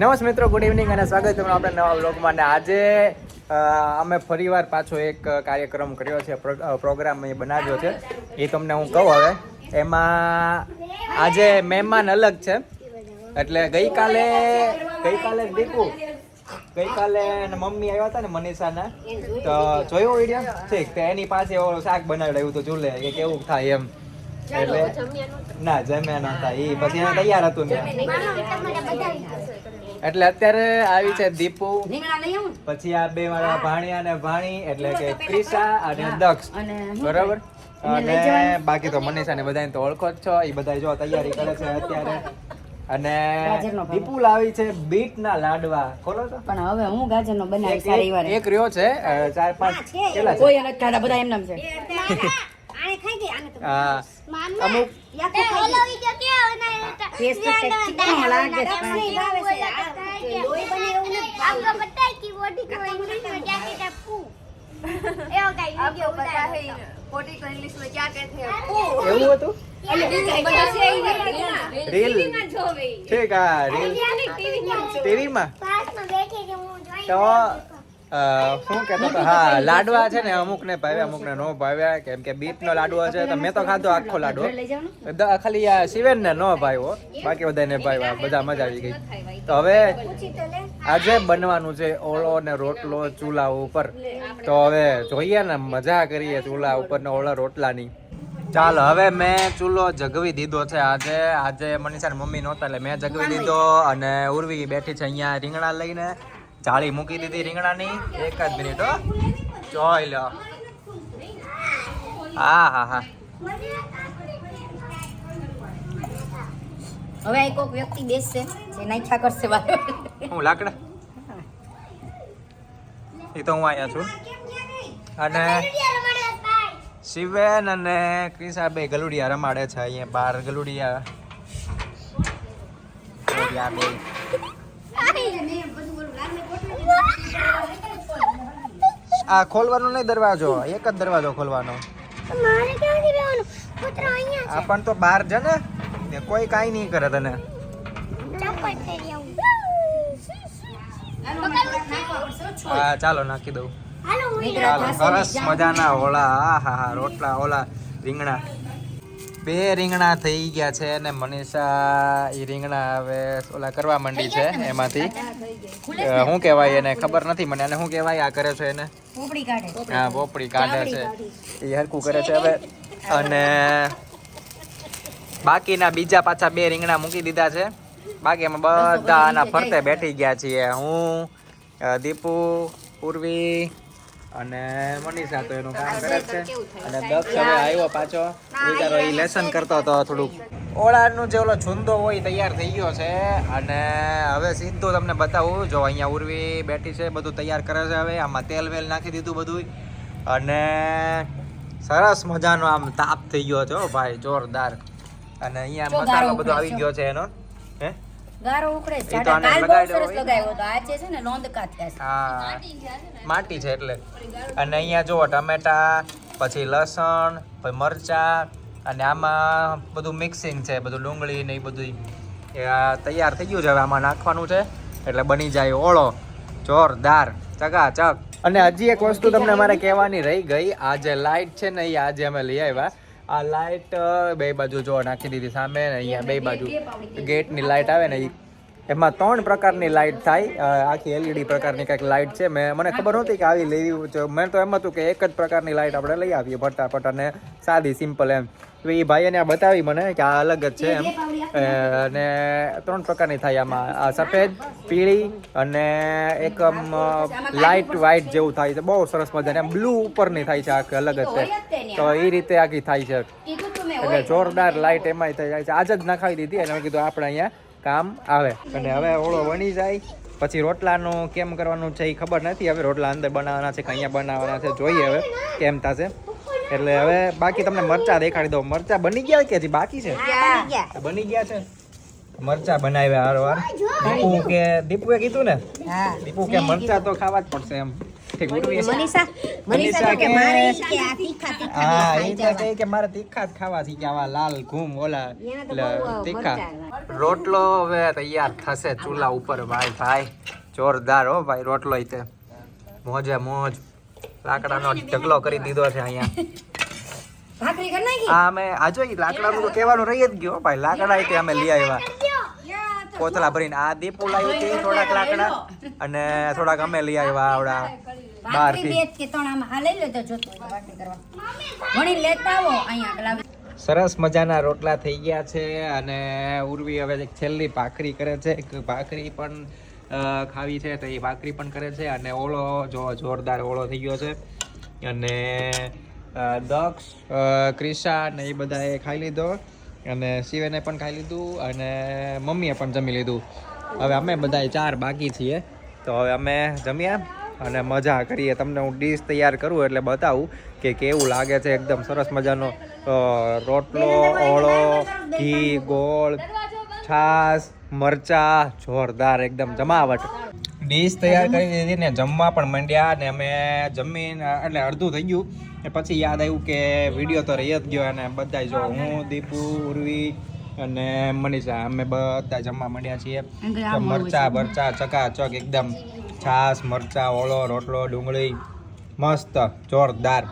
નમસ્તે મિત્રો good evening અને સ્વાગત છે આપણા નવા બ્લોગમાં અને આજે અમે ફરીવાર પાછો એક કાર્યક્રમ કર્યો છે પ્રોગ્રામ અહીં બનાવ્યો છે. એ તમને હું કહું હવે. એમાં આજે મહેમાન અલગ છે. એટલે ગઈકાલે ગઈકાલે દીકુ. ગઈકાલે મમ્મી આવ્યા હતા ને મનીષાના. તો જોયો વીડિયો ઠીક, તો એની પાસે શાક શાક બનાવડાવ્યું હતું ચૂલે. કે કેવું થાય એમ. એટલે ના જમ્યા નતા એ પછી એને તૈયાર હતું ને એટલે અત્યારે આવી છે દીપુ. પછી આ બે મારા ભાણિયા ને ભાણી એટલે કે ક્રિશા અને દક્ષ. બરાબર? અને બાકી તો મનીષા ને બધાને તો ઓળખો જ છો. એ બધા જો તૈયારી કરે છે અત્યારે. અને. દીપુ લાવી છે બીટ ના લાડવા. ખોલો તો પણ હવે હું ગાજર નો બનાવી એક- સારી વાર. એક રહ્યો છે. ચાર પાંચ કેટલા કોઈ અલગ ખાધા બધા એમ નામ છે. હા. અમુક ટેસ્ટ તો? ચીકણો લાગે? એવું હતું. રીલ. ઠીક હા રીલ. ટીવીમાં. તો શું કહેતો હતો? હા, લાડવા છે ને અમુક ને ભાવ્યા અમુક ને નો ભાવ્યા. કેમ કે બીટ નો લાડવો છે, તો મેં તો ખાધો આખો લાડવો. ખાલી આ શિવેન ને નો ભાવ્યો. બાકી બધાને ભાવ્યા, બધા મજા આવી ગઈ. તો હવે આજે બનવાનું છે ઓળો ને રોટલો ચૂલા ઉપર. તો હવે જોઈએ ને, મજા કરીએ ચૂલા ઉપર ને ઓળા રોટલાની. ચાલો, હવે મેં ચૂલો જગવી દીધો છે આજે. આજે મનીષા મમ્મી નહોતા, એટલે મેં જગવી દીધો અને ઉર્વી બેઠી છે અહીંયા રીંગણા લઈને. જાળી મૂકી દીધી રીંગણાની. એક જ મિનિટ હો. જોઈ લો. હા હા હા. હવે એક કોક વ્યક્તિ બેસશે જે નાખ્યા કરશે વારે હું લાકડા? એ તો હું અહીંયા છું. અને શિવેન અને ક્રિશા બે ગલુડિયા રમાડે છે અહીંયા બાર ગલુડિયા. ગલુડિયા બે આ ખોલવાનો નહીં દરવાજો એક જ દરવાજો ખોલવાનો. આપણ પણ તો બહાર છે ને ને કોઈ કાંઈ નહીં કરે તને. હા ચાલો નાખી દઉં. ચાલો સરસ મજાના ઓલા હા હા રોટલા ઓલા રીંગણા. બે રીંગણા થઈ ગયા છે ને મનીષા એ રીંગણા હવે ઓલા કરવા માંડી છે એમાંથી. શું કહેવાય એને? ખબર નથી મને. અને શું કહેવાય આ કરે છે એને? હા પોપડી કાઢે છે. એ હરકું કરે છે હવે. અને બાકીના બીજા પાછા બે રીંગણા મૂકી દીધા છે. બાકી અમે બધા આના ફરતે બેઠી ગયા છીએ. હું દીપુ પૂર્વી અને મનીષા તો એનું કામ કરે છે. અને દક્ષ હવે આવ્યો પાછો. બિચારો એ લેસન કરતો હતો થોડુંક. ઓળાનું જે ઓલો છુંદો હોય તૈયાર થઈ ગયો છે. અને હવે સીધું તમને બતાવું. જો અહીંયા ઉર્વી બેઠી છે બધું તૈયાર કરે છે હવે. આમાં તેલ વેલ નાખી દીધું બધું અને સરસ મજાનો આમ તાપ થઈ ગયો છે હો ભાઈ જોરદાર. અને અહીંયા મસાલો બધો આવી ગયો છે એનો. ગારો ઉખડે છે. કાલ બહુ સરસ લગાવ્યો હતો. આજે છે ને લોંદકા થયા છે હા. માટી છે એટલે. અને અહીંયા જુઓ ટમેટા પછી લસણ પછી મરચા અને આમાં બધું મિક્સિંગ છે. બધું ડુંગળી ને એ બધું એ આ તૈયાર થઈ ગયું છે. હવે આમાં નાખવાનું છે. એટલે બની જાય ઓળો જોરદાર ચકાચક અને હજી એક વસ્તુ તમને મારે કહેવાની રહી ગઈ. આ જે લાઇટ છે ને એ આજે અમે લઈ આવ્યા. આ લાઇટ બે બાજુ જો નાખી દીધી સામે ને અહીંયા બે બાજુ ગેટની લાઇટ આવે ને ઈ એમાં ત્રણ પ્રકારની લાઇટ થાય. આખી એલઈડી પ્રકારની કંઈક લાઇટ છે. મેં મને ખબર નહોતી કે આવી લેવી મેં તો એમ હતું કે એક જ પ્રકારની લાઇટ આપણે લઈ આવીએ ફટાફટ અને સાદી સિમ્પલ એમ. તો એ ભાઈને આ બતાવી મને કે આ અલગ જ છે એમ. અને ત્રણ પ્રકારની થાય આમાં. આ સફેદ પીળી અને એક લાઇટ વ્હાઇટ જેવું થાય છે. બહુ સરસ મજાની. આમ બ્લુ ઉપરની થાય છે આખી અલગ જ છે તો એ રીતે આખી થાય છે. એટલે જોરદાર લાઇટ એમાંય થઈ જાય છે. આજ જ નખાવી દીધી અને મેં કીધું આપણે અહીંયા કામ આવે. અને હવે ઓળો વણી જાય. પછી રોટલાનું કેમ કરવાનું છે એ ખબર નથી. હવે રોટલા અંદર બનાવવાના છે કે અહીંયા બનાવવાના છે જોઈએ હવે કેમ થશે. એટલે હવે બાકી તમને મરચા દેખાડી દઉં. મરચા બની ગયા કે હજી બાકી છે? બની ગયા. છે? મરચા બનાવ્યા હારવાર. દીપુ કે દીપુએ કીધું ને? દીપુ કે મરચા તો ખાવા જ પડશે એમ. મનીષા મનીષા કે મારે કે આ તીખા તીખા હા એ તો કહે કે મારે તીખા જ ખાવા છે કે આવા લાલ ઘૂમ ઓલા એટલે તીખા. રોટલો હવે તૈયાર થશે ચૂલા ઉપર ભાઈ ભાઈ જોરદાર હો ભાઈ રોટલો તે. મોજે મોજ. લાકડાનો ઢગલો કરી દીધો છે અહીંયા. હા અમે આ લાકડાનું તો કહેવાનું રહી જ ગયો ભાઈ લાકડા તે અમે લઈ આવ્યા. કોતલા ભરીને આ દીપુ લાવી હતી થોડાક લાકડા. અને થોડાક અમે લઈ આવ્યા આવડા. સરસ મજાના રોટલા થઈ ગયા છે અને ઉર્વી હવે એક છેલ્લી ભાખરી કરે છે. ભાખરી પણ ખાવી છે તો એ ભાખરી પણ કરે છે અને ઓળો જો જોરદાર ઓળો થઈ ગયો છે. અને દક્ષ ક્રિશા ને એ બધાએ ખાઈ લીધો. અને શિવેને પણ ખાઈ લીધું અને મમ્મીએ પણ જમી લીધું. હવે અમે બધા ચાર બાકી છીએ. તો હવે અમે જમ્યા. અને મજા કરીએ. તમને હું ડીશ તૈયાર કરું એટલે બતાવું કે કેવું લાગે છે. એકદમ સરસ મજાનો રોટલો ઓળો ઘી ગોળ છાશ મરચા જોરદાર એકદમ જમાવટ. ડીશ તૈયાર કરી દીધી ને જમવા પણ માંડ્યા ને અમે જમીને એટલે અડધું થઈ ગયું. પછી યાદ આવ્યું કે વીડિયો તો રહી જ ગયો અને બધા જો હું દીપુ ઉર્વી અને મનીષા અમે બધા જમવા માંડ્યા છીએ. મરચા બરચા ચકાચક એકદમ છાશ મરચાં ઓળો રોટલો ડુંગળી મસ્ત જોરદાર.